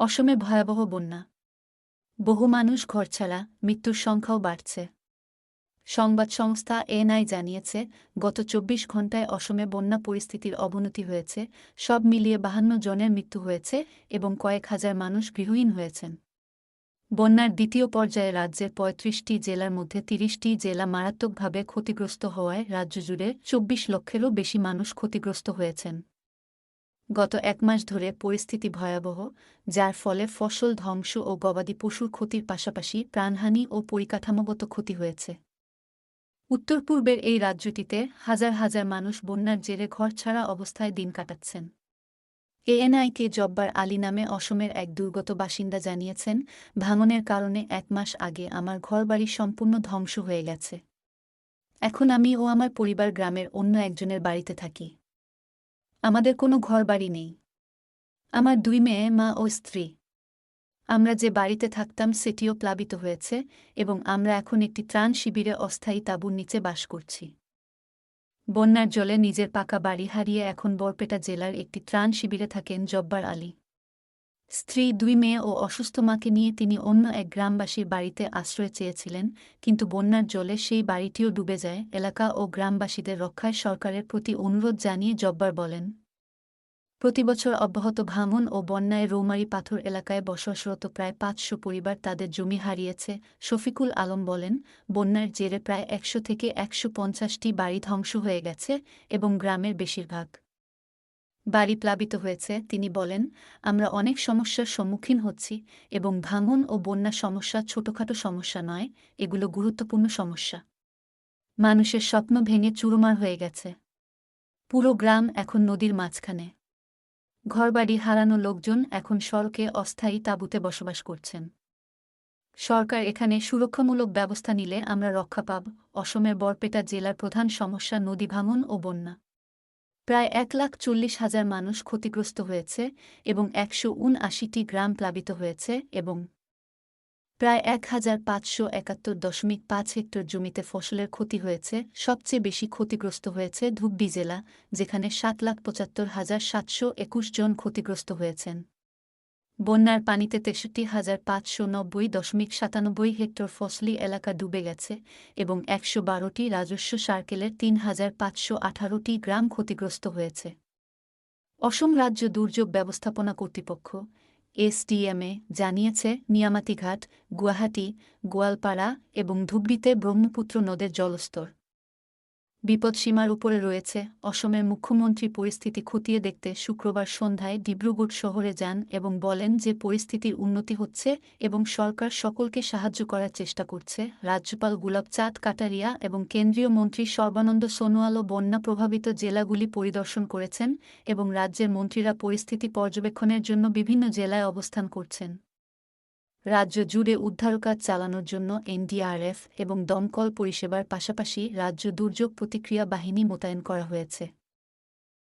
অসমে ভয়াবহ বন্যা। বহু মানুষ ঘরছাড়া মৃত্যুর সংখ্যাও বাড়ছে। সংবাদ সংস্থা এনআই জানিয়েছে, গত চব্বিশ ঘণ্টায় অসমে বন্যা পরিস্থিতির অবনতি হয়েছে, সব মিলিয়ে বাহান্ন জনের মৃত্যু হয়েছে এবং কয়েক হাজার মানুষ গৃহহীন হয়েছেন। বন্যার দ্বিতীয় পর্যায়ে রাজ্যের পঁয়ত্রিশটি জেলার মধ্যে তিরিশটি জেলা মারাত্মকভাবে ক্ষতিগ্রস্ত হওয়ায় রাজ্য জুড়ে চব্বিশ লক্ষেরও বেশি মানুষ ক্ষতিগ্রস্ত হয়েছেন। গত এক মাস ধরে পরিস্থিতি ভয়াবহ, যার ফলে ফসল ধ্বংস ও গবাদি পশুর ক্ষতির পাশাপাশি প্রাণহানি ও পরিকাঠামোগত ক্ষতি হয়েছে। উত্তর পূর্বের এই রাজ্যটিতে হাজার হাজার মানুষ বন্যার জেরে ঘর ছাড়া অবস্থায় দিন কাটাচ্ছেন। এএনআইকে জব্বার আলী নামে অসমের এক দুর্গত বাসিন্দা জানিয়েছেন, ভাঙনের কারণে এক মাস আগে আমার ঘরবাড়ি সম্পূর্ণ ধ্বংস হয়ে গেছে। এখন আমি ও আমার পরিবার গ্রামের অন্য একজনের বাড়িতে থাকি। আমাদের কোনো ঘরবাড়ি নেই। আমার দুই মেয়ে, মা ও স্ত্রী। আমরা যে বাড়িতে থাকতাম সেটিও প্লাবিত হয়েছে এবং আমরা এখন একটি ত্রাণ শিবিরে অস্থায়ী তাঁবুর নিচে বাস করছি। বন্যার জলে নিজের পাকা বাড়ি হারিয়ে এখন বরপেটা জেলার একটি ত্রাণ শিবিরে থাকেন জব্বার আলী। স্ত্রী দুই মেয়ে ও অসুস্থ মাকে নিয়ে তিনি অন্য এক গ্রামবাসীর বাড়িতে আশ্রয় চেয়েছিলেন, কিন্তু বন্যার জলে সেই বাড়িটিও ডুবে যায়, এলাকা ও গ্রামবাসীদের রক্ষায় সরকারের প্রতি অনুরোধ জানিয়ে জব্বার বলেন। প্রতিবছর অব্যাহত ভাঙন ও বন্যায় রৌমারি পাথর এলাকায় বসবাসরত প্রায় পাঁচশো পরিবার তাদের জমি হারিয়েছে, শফিকুল আলম বলেন, বন্যার জেরে প্রায় একশো থেকে একশো পঞ্চাশটি বাড়ি ধ্বংস হয়ে গেছে এবং গ্রামের বেশিরভাগ। বাড়ি প্লাবিত হয়েছে, তিনি বলেন, আমরা অনেক সমস্যার সম্মুখীন হচ্ছি এবং ভাঙন ও বন্যা সমস্যা ছোটখাটো সমস্যা নয়, এগুলো গুরুত্বপূর্ণ সমস্যা। মানুষের স্বপ্ন ভেঙে চুরমার হয়ে গেছে। পুরো গ্রাম এখন নদীর মাঝখানে। ঘরবাড়ি হারানো লোকজন এখন সড়কে অস্থায়ী তাঁবুতে বসবাস করছেন। সরকার এখানে সুরক্ষামূলক ব্যবস্থা নিলে আমরা রক্ষা পাব। অসমের বরপেটা জেলার প্রধান সমস্যা নদী ভাঙন ও বন্যা। প্রায় এক লাখ চল্লিশ হাজার মানুষ ক্ষতিগ্রস্ত হয়েছে এবং একশো উনআশিটি গ্রাম প্লাবিত হয়েছে এবং প্রায় এক হাজার পাঁচশো একাত্তর দশমিক পাঁচ হেক্টর জমিতে ফসলের ক্ষতি হয়েছে। সবচেয়ে বেশি ক্ষতিগ্রস্ত হয়েছে ধুব্বি জেলা, যেখানে সাত লাখ পঁচাত্তর হাজার সাতশো একুশ জন ক্ষতিগ্রস্ত হয়েছেন। বন্যার পানিতে তেষট্টি হাজার পাঁচশো নব্বই দশমিক সাতানব্বই হেক্টর ফসলি এলাকা ডুবে গেছে এবং একশো বারোটি রাজস্ব সার্কেলের তিন হাজার পাঁচশো আঠারোটি গ্রাম ক্ষতিগ্রস্ত হয়েছে। অসম রাজ্য দুর্যোগ ব্যবস্থাপনা কর্তৃপক্ষ, এসডিএমএ, জানিয়েছে, নিয়ামাতিঘাট, গুয়াহাটি, গোয়ালপাড়া এবং ধুবড়িতে ব্রহ্মপুত্র নদের জলস্তর। বিপদসীমার উপরে রয়েছে। অসমের মুখ্যমন্ত্রী পরিস্থিতি খতিয়ে দেখতে শুক্রবার সন্ধ্যায় ডিব্রুগড় শহরে যান এবং বলেন যে পরিস্থিতির উন্নতি হচ্ছে এবং সরকার সকলকে সাহায্য করার চেষ্টা করছে। রাজ্যপাল গুলাবচাঁদ কাটারিয়া এবং কেন্দ্রীয় মন্ত্রী সর্বানন্দ সোনোয়ালও বন্যা প্রভাবিত জেলাগুলি পরিদর্শন করেছেন এবং রাজ্যের মন্ত্রীরা পরিস্থিতি পর্যবেক্ষণের জন্য বিভিন্ন জেলায় অবস্থান করছেন। রাজ্য জুড়ে উদ্ধারকাজ চালানোর জন্য এনডিআরএফ এবং দমকল পরিষেবার পাশাপাশি রাজ্য দুর্যোগ প্রতিক্রিয়া বাহিনী মোতায়েন করা হয়েছে।